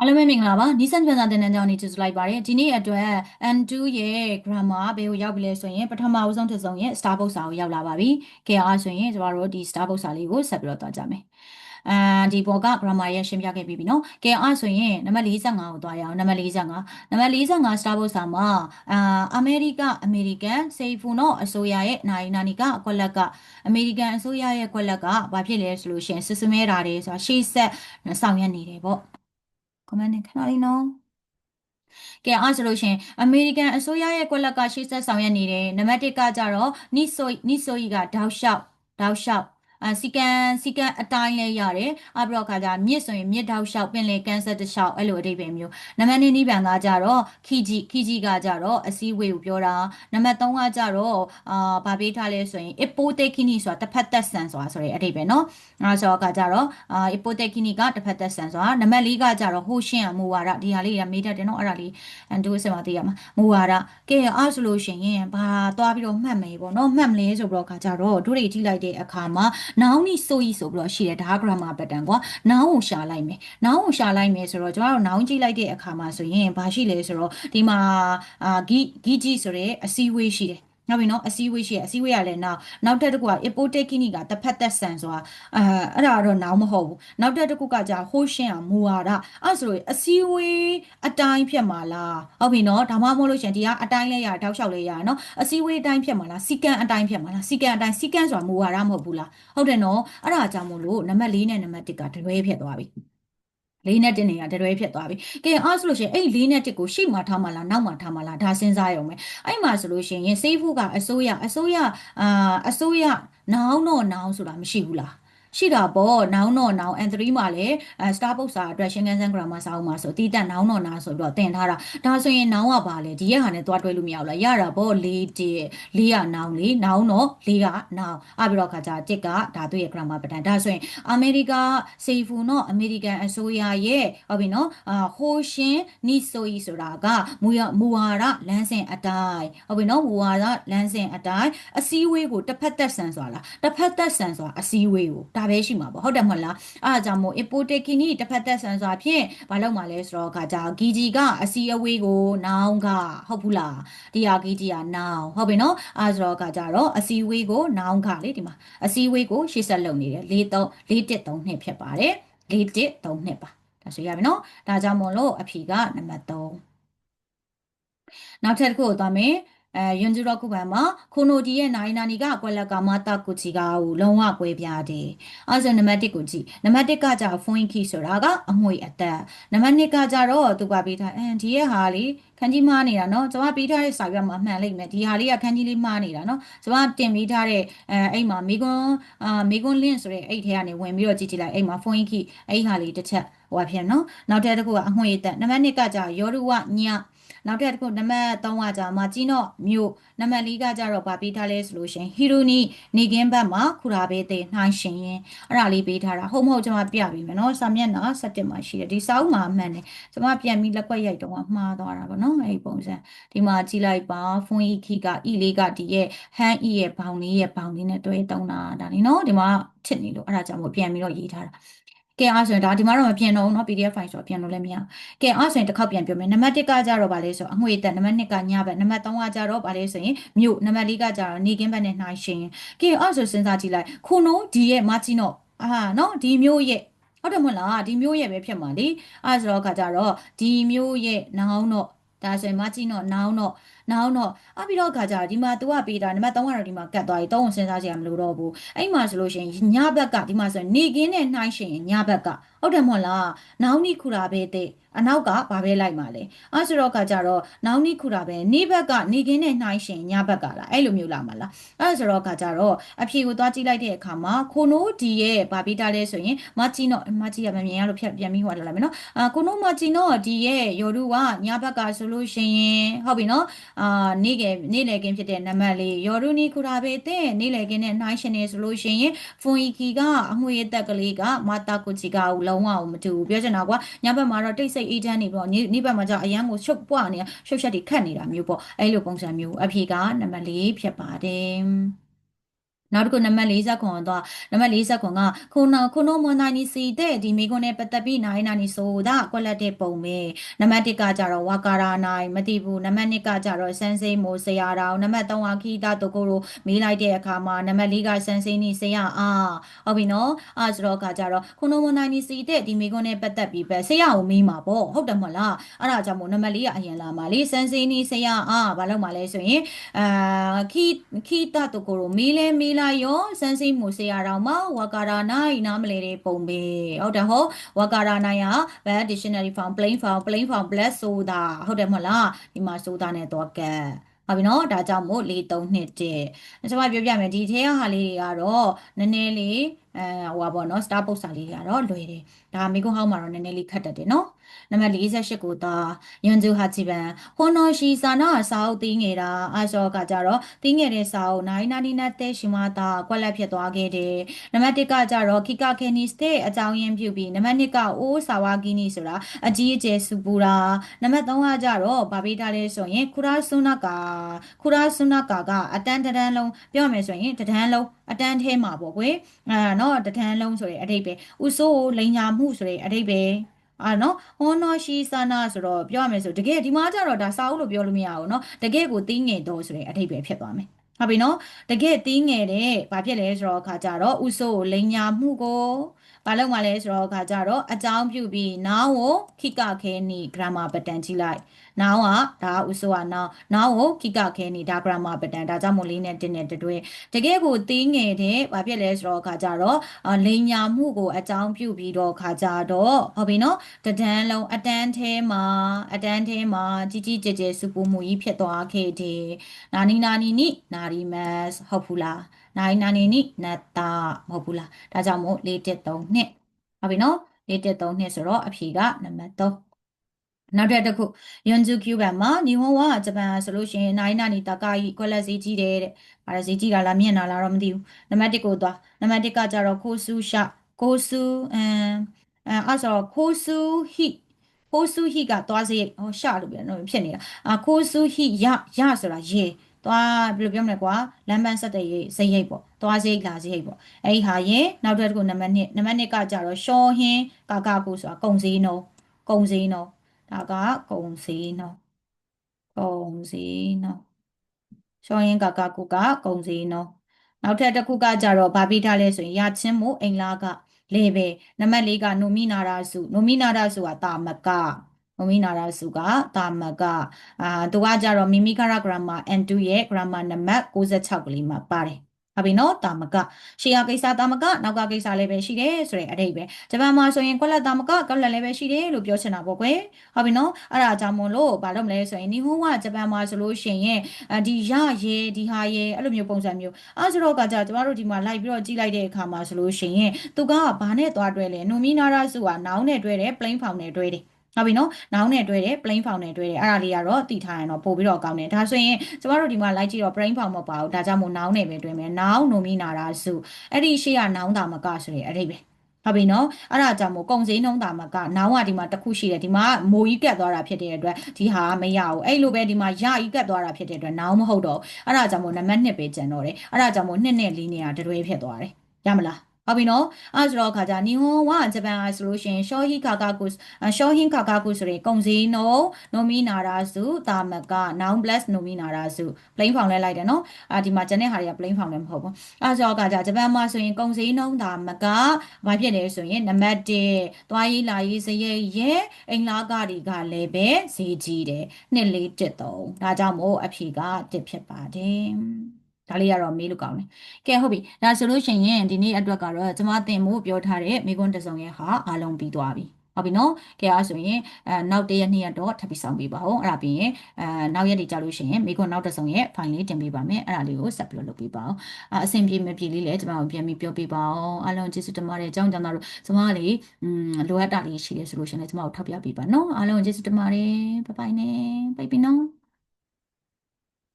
အားလုံးပဲမင်္ဂလာပါနီးစပ်ပြန်စာတင်တန်းကြောင်းနေကြိုဆိုလိုက်ပါတယ်ဒီနေ့အတွက် N2 ရဲ့ grammar ဘယ်ကိုရောက်ပြီလဲဆိုရင်ပထမအဆုံးတစ်စုံရဲ့ Starbucks စာကိုရောက်လာပါပြီကဲအားဆိုရင်ကျမတို့ဒီ Starbucks စာလေးကိုဆက်ပြီးတော့သွားကြမယ်အာဒီဘောက grammar ရဲ့ရှင်းပြခဲ့ပြီးပြီနော်ကဲအားဆိုရင်နံပါတ်45ကိုသွားရအောင်နံပါတ်45နံပါတ်45 Starbucks စာမှာအာအမေရိကအမေရိကန်စေဖူနော်အစိုးရရဲ့နိုင်နာနီကအကွက်လက်ကအမေရိကန်အစိုးရရဲ့ကွက်လက်ကဘာဖြစ်လဲဆိုလို့ရှိရင်စစ်စမဲတာတယ်ဆိုတာရှေ့ဆက်ဆောင်ရွက်နေတယ်ပေါ့ comment နဲ့ခဏလေးနော်ကဲအားဆိုလို့ရှင်အမေရိကန်အစိုးရရဲ့ကွက်လက်ကရှေ့ဆက်ဆောင်ရွက်နေတယ်နံပါတ်1ကကြတော့နိဆိုနိဆိုကြီးကတောက်လျှောက်တောက်လျှောက် အစီကန်စီကန်အတိုင်းလဲရတယ်အပြီးတော့ခါကျမြစ်ဆိုရင်မြစ်တောက်လျှောက်ပင်လယ်ကန်ဆက်တစ်လျှောက်အဲ့လိုအဓိပ္ပာယ်မျိုးနံပါတ်2နိဗ္ဗာန်ကကြတော့ခီကြီးခီကြီးကကြတော့အစည်းအဝေးကိုပြောတာနံပါတ်3ကကြတော့အာဗာပေးထားလဲဆိုရင် ipotekini ဆိုတာတစ်ဖက်သက်ဆန်ဆိုတာဆိုတဲ့အဓိပ္ပာယ်နော်အဲဆိုတော့ကကြတော့အာ ipotekini ကတစ်ဖက်သက်ဆန်ဆိုတာနံပါတ်4ကကြတော့ဟိုရှင်းအမူဝါဒဒီဟာလေးကမေးတတ်တယ်နော်အဲ့ဒါလေးအန်တူစမှာသိရမှာမူဝါဒကဲအားဆိုလို့ရှိရင်ဘာသွားပြီးတော့မှတ်မယ်ပေါ့နော်မှတ်မလဲဆိုတော့ခါကြတော့တို့တွေကြည့်လိုက်တဲ့အခါမှာ noun နီဆိုကြီးဆိုပြီးတော့ရှိတယ်ဒါ grammar pattern ကွာ noun ကိုရှာလိုက်မယ် noun ကိုရှာလိုက်မယ်ဆိုတော့ကျွန်တော်တို့ noun ကြည့်လိုက်တဲ့အခါမှာဆိုရင်ဘာရှိလဲဆိုတော့ဒီမှာအာဂီဂီကြီးဆိုတဲ့အစည်းအဝေးရှိတယ် နောက်ပြီးနော်အစည်းအဝေးရှိရအစည်းအဝေးရလဲနောက်နောက်တက်တစ်ခုက ipotekini ကတစ်ဖက်သက်ဆန်ဆိုတာအဲအဲ့ဒါတော့နောင်မဟုတ်ဘူးနောက်တက်တစ်ခုကကြာဟိုးရှင်းအောင်မူဝါဒအဲ့ဆိုရင်အစည်းအဝေးအတိုင်းဖြစ်မှာလားဟုတ်ပြီနော်ဒါမှမဟုတ်လို့ရှင်ဒီကအတိုင်းလဲရတောက်လျှောက်လဲရနော်အစည်းအဝေးအတိုင်းဖြစ်မှာလားစီကံအတိုင်းဖြစ်မှာလားစီကံအတိုင်းစီကံဆိုတာမူဝါဒမဟုတ်ဘူးလားဟုတ်တယ်နော်အဲ့ဒါကြောင့်မို့လို့နံပါတ်၄နဲ့နံပါတ်၁ကတလွဲဖြစ်သွားပြီ လေးနဲ့တစ်နေရတရွဲဖြစ်သွားပြီ။ကဲအားဆိုလို့ရှိရင်အဲ့လေးနဲ့တစ်ကိုရှေ့မှာထားမှလားနောက်မှာထားမှလားဒါစဉ်းစားရုံပဲ။အဲ့မှာဆိုလို့ရှိရင်စေးဖူးကအစိုးရအစိုးရအာအစိုးရနောင်တော့နောင်ဆိုတာမရှိဘူးလား။ ရှိတာပေါ့နောင်တော့နောင် N3 မှာလည်းအဲ Starbucks စာအတွက်ရှင်းကန်းစန်း grammar စာအုပ်မှာဆိုတီးတက်နောင်တော့နာဆိုပြီးတော့သင်ထားတာဒါဆိုရင်နောင်ကပါလေဒီရက်ဟာနဲ့သွားတွဲလို့မရဘူးလားရတာပေါ့၄တစ်၄ကနောင်လေးနောင်တော့၄ကနောင်အပြီးတော့ခါကြတစ်ကဒါသူ့ရဲ့ grammar pattern ဒါဆိုရင်အမေရိကစေဖူနော်အမေရိကန်အစိုးရရဲ့ဟုတ်ပြီနော်အာဟိုရှင်နီဆိုဤဆိုတာကမူရမူဝါဒလမ်းစဉ်အတိုင်းဟုတ်ပြီနော်မူဝါဒလမ်းစဉ်အတိုင်းအစည်းအဝေးကိုတစ်ဖက်သက်ဆန်ဆိုတာလားတစ်ဖက်သက်ဆန်ဆိုတာအစည်းအဝေးကိုဒါပဲရှိမှာပေါ့ဟုတ်တယ်မဟုတ်လားအားကြောင့်မို့ ipotekini တစ်ဖက်သက်ဆန်စွာဖြင့်ဘာလုပ်မှာလဲဆိုတော့ကကြာဂီဂျီကအစီအဝေးကိုနောင်ကဟုတ်ဘူးလားဒီဟာဂီဂျီကနောင်ဟုတ်ပြီနော်အားဆိုတော့ကကြာတော့အစီအဝေးကိုနောင်ကလေဒီမှာအစီအဝေးကိုရှေ့ဆက်လုပ်နေတယ်၄3 4 1 3နှစ်ဖြစ်ပါတယ်၄1 3နှစ်ပါဒါဆိုရပြီနော်ဒါကြောင့်မို့လို့အဖြေကနံပါတ်3နောက်ထပ်တစ်ခုကိုသွားမယ် အဲယွန်ဂျူရောကုပန်မှာခိုနိုဒီရဲ့နိုင်နာနီကကွက်လက်ကမတာကူချီကကိုလုံးဝကွဲပြားတယ်။အဲဆိုနံပါတ်1ကိုကြည့်။နံပါတ်1ကကြာဖွင့်ခီဆိုတာကအမွေအသက်။နံပါတ်2ကကြာတော့သူကပေးထားအင်းဒီရဲ့ဟာလေခန်းကြီးမားနေတာနော်။ကျွန်မပေးထားတဲ့စာရွက်မှာမှန်လိမ့်မယ်။ဒီဟာလေးကခန်းကြီးလေးမားနေတာနော်။ကျွန်မတင်ပေးထားတဲ့အဲအဲ့မှာမေကွန်အာမေကွန်လင့်ဆိုတဲ့အဲ့ထဲကနေဝင်ပြီးတော့ကြည့်ကြည့်လိုက်အဲ့မှာဖွင့်ခီအဲ့ဟာလေးတစ်ချက်ဟိုပါပြန်နော်။နောက်ထပ်တစ်ခုကအမွေအသက်။နံပါတ်2ကကြာယောရုဝည နောက်ထပ်တစ်ခုနံပါတ်3ကကြာမာကြီးနော့မြို့နံပါတ်4ကကြာတော့ဗာပေးထားလဲဆိုလို့ရှင်ဟီရိုနီနေကင်းဘတ်မှာခူရာဘေးတဲ့နှိုင်းရှင်ရင်အဲ့ဒါလေးပေးထားတာဟုတ်မဟုတ်ကျွန်မပြပေးမယ်နော်စာမျက်နှာ7မှာရှိတယ်ဒီစာအုပ်မှာအမှန်တယ်ကျွန်မပြန်ပြီးလက်ကွက်ရိုက်တော့မှားသွားတာပေါ့နော်အဲ့ဒီပုံစံဒီမှာကြည့်လိုက်ပါဖုန်းဤခီကဤလေးကဒီရဲ့ဟန်ဤရဲ့ဘောင်လေးရဲ့ဘောင်လေးနဲ့တွဲတုံးတာဒါလေးနော်ဒီမှာချစ်နေလို့အဲ့ဒါကြောင့်မို့ပြန်ပြီးတော့ရေးထားတာ ကဲအားဆိုရင်ဒါဒီမှာတော့မပြင်တော့ဘူးเนาะ PDF file ဆိုတော့ပြင်လို့လည်းမရဘူးကဲအားဆိုရင်တစ်ခေါက်ပြန်ပြောမယ်နံပါတ်1ကကြတော့ဗာလဲဆိုအငွေတက်နံပါတ်2ကညဘက်နံပါတ်3ကကြတော့ဗာလဲဆိုရင်မြို့နံပါတ်4ကကြတော့နေကင်းဘက်နဲ့နှိုင်းရှင်ကဲအားဆိုစဉ်းစားကြည့်လိုက်ခုနိုဒီရဲ့မချီနော့အာနော်ဒီမျိုးရဲ့ဟုတ်တယ်မဟုတ်လားဒီမျိုးရဲ့ပဲဖြစ်မှာလေအားဆိုတော့ခါကြတော့ဒီမျိုးရဲ့နောင်တော့ဒါဆိုရင်မချီနော့နောင်တော့ နောက်တော့အပြီးတော့ခါကြဒီမှာ तू ကပေးတာနံပါတ်3ကတော့ဒီမှာကတ်သွားပြီ3ကိုစဉ်းစားကြရမလို့တော့ဘူးအဲ့မှာဆိုလို့ရှိရင်ညဘက်ကဒီမှာဆိုရင်နေကင်းနဲ့နှိုင်းရှင်ညဘက်ကဟုတ်တယ်မဟုတ်လားနောက်နီခူတာပဲတဲ့အနောက်ကဘာပဲလိုက်မှာလဲအဲဆိုတော့ကကြတော့နောက်နီခူတာပဲနေဘက်ကနေကင်းနဲ့နှိုင်းရှင်ညဘက်ကလားအဲ့လိုမျိုးလာမှာလားအဲဆိုတော့ကကြတော့အဖြေကိုသွားကြည့်လိုက်တဲ့အခါမှာခိုနိုဒီရဲ့ဗာပေးတာလဲဆိုရင်မချီနော့မချီရမမြင်ရလို့ဖြတ်ပြန်ပြီးဟောလာလိုက်မယ်နော်အာခိုနိုမချီနော့ဒီရဲ့ယောဒူကညဘက်ကဆိုလို့ရှိရင်ဟုတ်ပြီနော်အာနေကနေလေကင်းဖြစ်တဲ့နံပါတ်လေးယောဒူနီခူတာပဲတဲ့နေလေကင်းနဲ့နှိုင်းရှင်နေဆိုလို့ရှိရင်ဖွန်အီကီကအမွေအသက်ကလေးကမာတာကိုချီကကိုလုံးဝမတူဘူးပြောချင်တာကွာညဘက်မှာတော့တိတ်ဆိတ်အေးချမ်းနေပြီးတော့နေ့ဘက်မှာကျအရန်ကိုရှုပ်ပွားနေတာရှုပ်ရှက်တွေခတ်နေတာမျိုးပေါ့အဲ့လိုပုံစံမျိုးအဖြေကနံပါတ်၄ဖြစ်ပါတယ် နောက်တစ်ခုနံပါတ်40ခွန်တော့နံပါတ်40ခွန်ကခုနခုနမွန်နိုင်နီစီတဲ့ဒီမိကွန်းနဲ့ပတ်သက်ပြီးနိုင်နိုင်နီဆိုတာကွက်လက်တဲ့ပုံပဲနံပါတ်1ကကြတော့ဝါကာရာနိုင်မသိဘူးနံပါတ်2ကကြတော့စန်းစိမိုးဆရာတော်နံပါတ်3ကခီတာတိုကိုလိုမေးလိုက်တဲ့အခါမှာနံပါတ်4ကစန်းစိနီဆရာအာဟုတ်ပြီနော်အာဆိုတော့ကကြတော့ခုနမွန်နိုင်နီစီတဲ့ဒီမိကွန်းနဲ့ပတ်သက်ပြီးပဲဆရာကိုမေးမှာပေါ့ဟုတ်တယ်မဟုတ်လားအဲ့ဒါကြောင့်မို့နံပါတ်4ကအရင်လာမှာလေစန်းစိနီဆရာအာဘာလို့မှလဲဆိုရင်အာခီခီတာတိုကိုလိုမေးလဲမေးလိုက်ရောစန်းစိမိုးဆရာတော်မှာဝါကာရာနိုင်နားမလဲတဲ့ပုံပဲဟုတ်တယ်ဟုတ်ဝါကာရာနိုင်ကဘယ် dictionary form plain form plain form bless ဆိုတာဟုတ်တယ်မဟုတ်လားဒီမှာဆိုတာနဲ့တော့ကတ်ဟုတ်ပြီနော်ဒါကြောင့်မို့၄3 2 1ကျွန်မပြောပြမယ်ဒီထဲကဟာလေးတွေကတော့နည်းနည်းလေး အဲဟိုပါပေါ့နော် star box စာလေးတွေကတော့လွယ်တယ်ဒါမိကုန်းဟောင်းမှာတော့နည်းနည်းလေးခက်တတ်တယ်နော်နံပါတ်48ကိုသာယွန်ဂျူဟာချီဘန်ဟွန်နော်ရှီစာနာစာအုပ်သိငယ်တာအာရှောကကြတော့သိငယ်တဲ့စာအုပ်နိုင်နာနီနာတဲ့ရှိမတာကွက်လက်ဖြစ်သွားခဲ့တယ်နံပါတ်1ကကြတော့ခိကခဲနီစတဲ့အကြောင်းရင်းပြုပြီးနံပါတ်2ကအိုးဆာဝါကီနီဆိုတာအကြီးအကျယ်စူပူတာနံပါတ်3ကကြတော့ဗာပေးထားလဲဆိုရင်ခူရာဆုနာကာခူရာဆုနာကာကအတန်းတန်းလုံးပြောရမယ်ဆိုရင်တန်းလုံး အတန်းထဲမှာပေါ့ကွယ်အဲနော်တန်းလုံးဆိုတဲ့အဓိပ္ပာယ်ဥဆိုးလိန်ညာမှုဆိုတဲ့အဓိပ္ပာယ်အာနော်ဟွန်နော်ရှိဆာနာဆိုတော့ပြောရမယ်ဆိုတကယ်ဒီမှာကျတော့ဒါစာအုပ်လို့ပြောလို့မရဘူးเนาะတကယ်ကိုတင်းငယ်တော့ဆိုတဲ့အဓိပ္ပာယ်ဖြစ်သွားမယ်ဟုတ်ပြီနော်တကယ်တင်းငယ်တဲ့ဘာဖြစ်လဲဆိုတော့ခါကြတော့ဥဆိုးလိန်ညာမှုကို ဘာလို့မှလဲဆိုတော့ခါကြတော့အကြောင်းပြုပြီးနောင်ကိုခိကခဲနီ grammar pattern ကြည့်လိုက်နောင်ကဒါဥဆိုကနောင်နောင်ကိုခိကခဲနီဒါ grammar pattern ဒါကြောင့်မို့လေးနဲ့တင်းနဲ့တွဲတကယ်ကိုတင်းငယ်တဲ့ဘာဖြစ်လဲဆိုတော့ခါကြတော့လိန်ညာမှုကိုအကြောင်းပြုပြီးတော့ခါကြတော့ဟုတ်ပြီနော်တဒန်းလုံးအတန်းထဲမှာအတန်းထဲမှာကြီးကြီးကျယ်ကျယ်စူပူမှုကြီးဖြစ်သွားခဲ့တယ်နာနီနာနီနီနာရီမတ်ဟုတ်ဘူးလား နိုင်နာနေနိနတ်တာမဟုတ်ဘူးလားဒါကြောင့်မို့၄တက်3နှစ်ဟုတ်ပြီနော်၄တက်3နှစ်ဆိုတော့အဖြေကနံပါတ်3နောက်တစ်တစ်ခုယွန်ဂျူကျူဘန်မှာညီဟွန်ဝါဂျပန်ဆိုလို့ရှိရင်နိုင်နာနီတာကာကြီးကွက်လက်စီကြီးတယ်တဲ့။အဲဒါစီကြီးတာလားမြင့်တာလားတော့မသိဘူး။နံပါတ်1ကိုသွားနံပါတ်1ကကြတော့ခိုဆူရှာခိုဆူအမ်အဲအဲ့ဆိုတော့ခိုဆူဟိခိုဆူဟိကသွားစေဟောရှာလို့ပြန်တော့ဖြစ်နေတာ။အာခိုဆူဟိရရဆိုတာရေ သွားဘယ်လိုပြောမလဲကွာလမ်းပန်းဆက်တဲ့ရိတ်စရိတ်ပေါ့သွားစရိတ်လာစရိတ်ပေါ့အဲ့ဒီဟာရင်နောက်တစ်ခုနံပါတ်1နံပါတ်2ကကြတော့ရှောဟင်းကာကာကိုဆိုတာကုံစည်းနှုံးကုံစည်းနှုံးဒါကကုံစည်းနှုံးကုံစည်းနှုံးရှောဟင်းကာကာကိုကကုံစည်းနှုံးနောက်ထပ်တစ်ခုကကြတော့ဗာပိထားလဲဆိုရင်ရချင်းမို့အိမ်လာကလေပဲနံပါတ်4ကနိုမီနာရာစုနိုမီနာရာစုကတာမက မမီနာရာစုကတာမကအာသူကကြတော့မိမိခရ grammar N2 ရဲ့ grammar နံပါတ်66ကလေးမှာပါတယ်ဟုတ်ပြီနော်တာမကရှေးရကိစ္စတာမကနောက်ကကိစ္စလည်းပဲရှိတယ်ဆိုတဲ့အဓိပ္ပာယ်ဂျပန်မှာဆိုရင်ကွက်လက်တာမကကွက်လက်လည်းပဲရှိတယ်လို့ပြောချင်တာပေါ့ကွယ်ဟုတ်ပြီနော်အဲ့ဒါကြောင့်မို့လို့ဘာလို့မလဲဆိုရင်နီဟွန်ကဂျပန်မှာဆိုလို့ရှိရင်ဒီရရဲဒီဟာရဲအဲ့လိုမျိုးပုံစံမျိုးအဲ့ဆိုတော့ကကြကျမတို့ဒီမှာလိုက်ပြီးတော့ကြည့်လိုက်တဲ့အခါမှာဆိုလို့ရှိရင်သူကဘာနဲ့သွားတွဲလဲနိုမီနာရာစုကနောင်နဲ့တွဲတယ် plain form နဲ့တွဲတယ် ဟုတ်ပြီနော်နောင်နဲ့တွဲတယ် plain form နဲ့တွဲတယ်အဲ့ဒါလေးကတော့တည်ထားရင်တော့ပို့ပြီးတော့ကောင်းတယ်ဒါဆိုရင်ကျမတို့ဒီမှာလိုက်ကြည့်တော့ plain form မပါဘူးဒါကြောင့်မို့နောင်နဲ့ပဲတွဲမယ်နောင်နိုမီနာရာစုအဲ့ဒီရှေ့ကနောင်တာမကဆိုရအဲ့ဒီပဲဟုတ်ပြီနော်အဲ့ဒါကြောင့်မို့ကုံစင်းနှုံးတာမကနောင်ကဒီမှာတစ်ခုရှိတယ်ဒီမှာမိုးကြီးကတ်သွားတာဖြစ်တဲ့အတွက်ဒီဟာမရဘူးအဲ့လိုပဲဒီမှာရကြီးကတ်သွားတာဖြစ်တဲ့အတွက်နောင်မဟုတ်တော့အဲ့ဒါကြောင့်မို့နံပါတ်2ပဲကျန်တော့တယ်အဲ့ဒါကြောင့်မို့2နဲ့4နေရာတွဲဖြစ်သွားတယ်ရမလား ဟုတ်ပြီနော်အဲဆိုတော့ခါကြနီဟွန်ဝဂျပန်အားဆိုလို့ရှိရင်ရှောဟီကာကာကုရှောဟင်းကာကာကုဆိုရင်ကုံစည်းနိုနိုမီနာရာစုတာမက noun plus နိုမီနာရာစု plain form လဲလိုက်တယ်နော်အာဒီမှာကျန်တဲ့ဟာတွေက plain form လည်းမဟုတ်ဘူးအဲဆိုတော့ခါကြဂျပန်မှာဆိုရင်ကုံစည်းနှုံးတာမကဘာဖြစ်လဲဆိုရင်နံပါတ်1သွားရေးလာရေးစရိတ်ရဲ့အင်္ဂလာကတွေကလည်းပဲဈေးကြီးတယ်နှစ်လေးတစ်သုံးဒါကြောင့်မို့အဖြေကတစ်ဖြစ်ပါတယ် ဒါလေးကတော့မေးလို့ကောင်းတယ်။ကဲဟုတ်ပြီ။ဒါဆိုလို့ရှိရင်ဒီနေ့အတွက်ကတော့ကျွန်မသင်ဖို့ပြောထားတဲ့မိကွန်းတစ်စုံရဲ့ဟာအားလုံးပြီးသွားပြီ။ဟုတ်ပြီနော်။ကဲအားဆိုရင်အဲနောက်တစ်ရက်နှစ်ရက်တော့ထပ်ပြီးဆောင်ပေးပါဦး။အဲ့ဒါပြီးရင်အဲနောက်ရက်တွေကြာလို့ရှိရင်မိကွန်းနောက်တစ်စုံရဲ့ file လေးတင်ပေးပါမယ်။အဲ့ဒါလေးကိုဆက်ပြီးလုပ်ပေးပါဦး။အအဆင်ပြေမပြေလေးလည်းကျွန်မတို့ပြန်ပြီးပြောပေးပါဦး။အားလုံးကျေးဇူးတင်ပါတယ်။အကြောင်းကြောင့်တော့ကျွန်မလေးอืมလိုအပ်တာလေးရှိတယ်ဆိုလို့ရှိရင်လည်းကျွန်မတို့ထောက်ပြပေးပါနော်။အားလုံးကျေးဇူးတင်ပါတယ်။ဘိုင်ဘိုင်နဲ့ဘိုင်ဘီနော်။